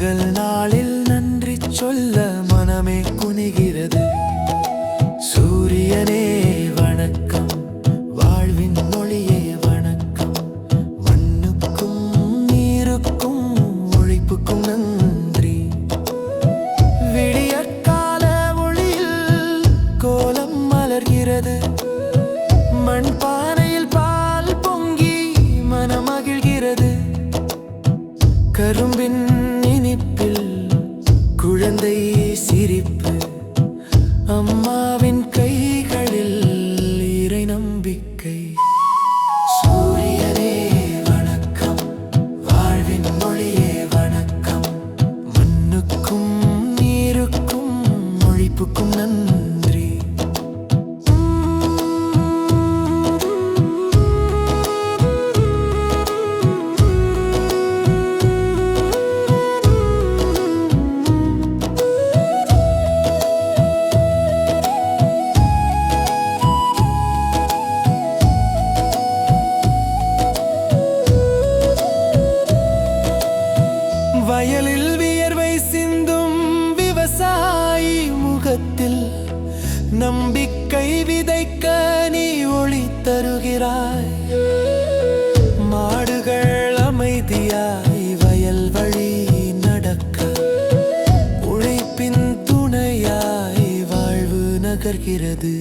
எங்கள் நாளில் நன்றி சொல்ல மனமே குனிகிறது. சூரியனே நம்பிக்கை விதைக்க நீ ஒளி தருகிறாய். மாடுகள் அமைதியாய் வயல் வழி நடக்க உழைப்பின் துணையாய் வாழ்வு நகர்கிறது.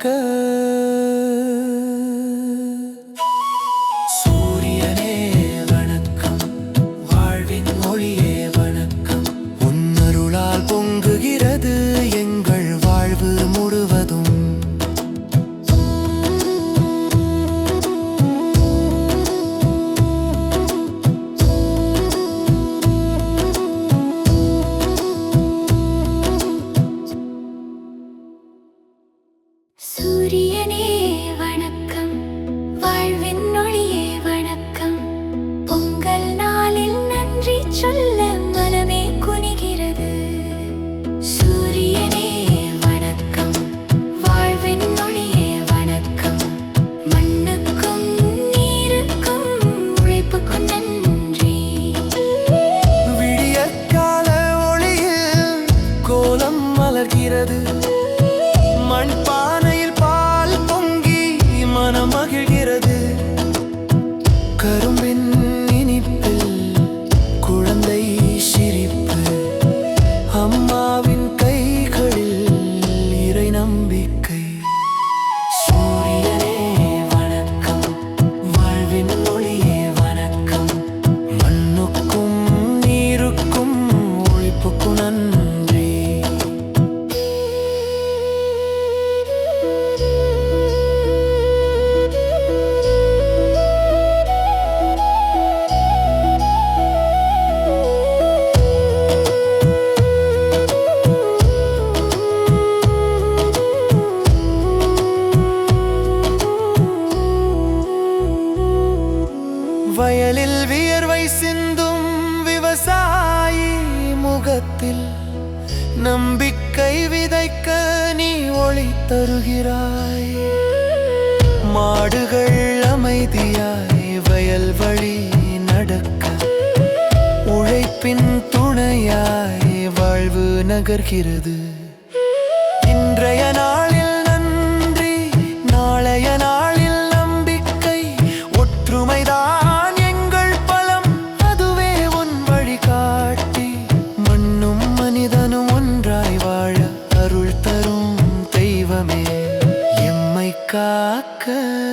good. yaşadım வியர்வை சிந்தும் விவசாயி முகத்தில் நம்பிக்கை விதைக்க நீ ஒளி தருகிறாய். மாடுகள் அமைதியாய் வயல் வழி நடக்க உழைப்பின் துணையாய் வாழ்வு நகர்கிறது. Hakkı